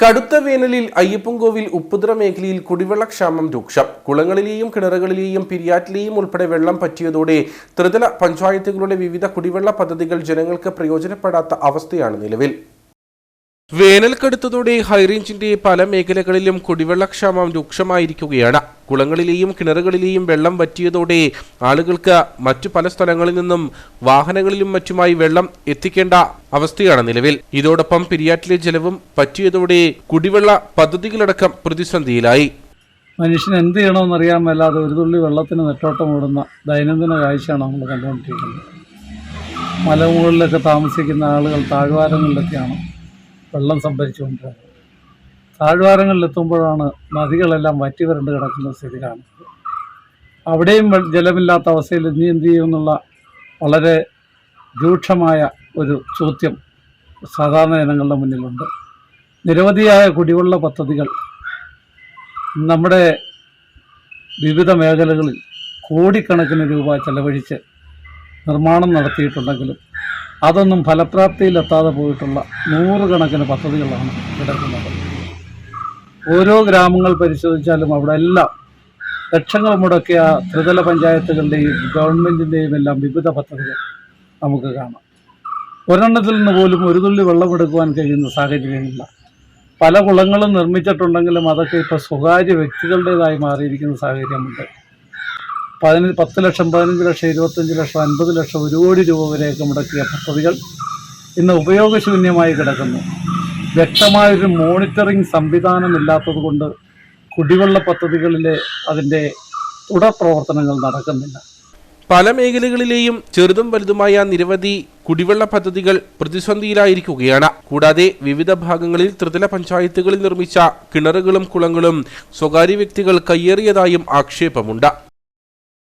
കടുത്ത വേനലിൽ അയ്യപ്പൻകോവിൽ ഉപ്പുതറ മേഖലയിൽ കുടിവെള്ളക്ഷാമം രൂക്ഷം. കുളങ്ങളിലെയും കിണറുകളിലെയും പിരിയാറ്റിലെയും ഉൾപ്പെടെ വെള്ളം പറ്റിയതോടെ ത്രിതല പഞ്ചായത്തുകളുടെ വിവിധ കുടിവെള്ള പദ്ധതികൾ ജനങ്ങൾക്ക് പ്രയോജനപ്പെടാത്ത അവസ്ഥയാണ് നിലവിൽ. വേനൽ കടുത്തതോടെ ഹൈറേഞ്ചിന്റെ പല മേഖലകളിലും കുടിവെള്ളക്ഷാമം രൂക്ഷമായിരിക്കുകയാണ്. കുളങ്ങളിലെയും കിണറുകളിലെയും വെള്ളം വറ്റിയതോടെ ആളുകൾക്ക് മറ്റു പല സ്ഥലങ്ങളിൽ നിന്നും വാഹനങ്ങളിലും മറ്റുമായി വെള്ളം എത്തിക്കേണ്ട അവസ്ഥയാണ് നിലവിൽ. ഇതോടൊപ്പം പിരിയാറ്റിലെ ജലവും പറ്റിയതോടെ കുടിവെള്ള പദ്ധതികളടക്കം പ്രതിസന്ധിയിലായി. മനുഷ്യൻ എന്ത് ചെയ്യണമെന്ന് അറിയാൻ മേലാതെ ഒരു തുള്ളി വെള്ളത്തിന് നെട്ടോട്ടം ഓടുന്ന ദൈനംദിന കാഴ്ചയാണ് നമ്മൾ കണ്ടുകൊണ്ടിരിക്കുന്നത്. മലമുകളിലൊക്കെ താമസിക്കുന്ന ആളുകൾ താഴ്വാരങ്ങളിലൊക്കെയാണ് വെള്ളം സംഭരിച്ചുകൊണ്ടിരുന്നത് താഴ്വാരങ്ങളിലെത്തുമ്പോഴാണ് നദികളെല്ലാം വറ്റി വരണ്ട് കിടക്കുന്ന സ്ഥിതി കാണുന്നത്. അവിടെയും ജലമില്ലാത്ത അവസ്ഥയിൽ ഇനി എന്ത് ചെയ്യുമെന്നുള്ള വളരെ രൂക്ഷമായ ഒരു ചോദ്യം സാധാരണ ജനങ്ങളുടെ മുന്നിലുണ്ട്. നിരവധിയായ കുടിവെള്ള പദ്ധതികൾ നമ്മുടെ വിവിധ മേഖലകളിൽ കോടിക്കണക്കിന് രൂപ ചെലവഴിച്ച് നിർമ്മാണം നടത്തിയിട്ടുണ്ടെങ്കിലും അതൊന്നും ഫലപ്രാപ്തിയിലെത്താതെ പോയിട്ടുള്ള നൂറുകണക്കിന് പദ്ധതികളാണ് കിടക്കുന്നത്. ഓരോ ഗ്രാമങ്ങൾ പരിശോധിച്ചാലും അവിടെ എല്ലാം ലക്ഷങ്ങൾ മുടക്കിയ ത്രിതല പഞ്ചായത്തുകളുടെയും ഗവൺമെന്റിന്റെയും എല്ലാം വിവിധ പദ്ധതികൾ നമുക്ക് കാണാം. ഒരെണ്ണത്തിൽ നിന്ന് പോലും ഒരു തുള്ളി വെള്ളമെടുക്കുവാൻ കഴിയുന്ന സാഹചര്യമില്ല. പല കുളങ്ങളും നിർമ്മിച്ചിട്ടുണ്ടെങ്കിലും അതൊക്കെ ഇപ്പോൾ സ്വകാര്യ വ്യക്തികളുടേതായി മാറിയിരിക്കുന്ന സാഹചര്യമുണ്ട്. പതിനഞ്ച് പത്ത് ലക്ഷം പതിനഞ്ച് ലക്ഷം ഇരുപത്തഞ്ച് ലക്ഷം അൻപത് ലക്ഷം ഒരു കോടി രൂപ വരെയൊക്കെ മുടക്കിയ പദ്ധതികൾ ഇന്ന് ഉപയോഗശൂന്യമായി കിടക്കുന്നു. വ്യക്തമായൊരു മോണിറ്ററിംഗ് സംവിധാനം ഇല്ലാത്തത് കൊണ്ട് കുടിവെള്ള പദ്ധതികളിലെ അതിന്റെ തുടർ പ്രവർത്തനങ്ങൾ നടക്കുന്നില്ല. പല മേഖലകളിലെയും ചെറുതും വലുതുമായ നിരവധി കുടിവെള്ള പദ്ധതികൾ പ്രതിസന്ധിയിലായിരിക്കുകയാണ്. കൂടാതെ വിവിധ ഭാഗങ്ങളിൽ ത്രിതല പഞ്ചായത്തുകളിൽ നിർമ്മിച്ച കിണറുകളും കുളങ്ങളും സ്വകാര്യ വ്യക്തികൾ കയ്യേറിയതായും ആക്ഷേപമുണ്ട്.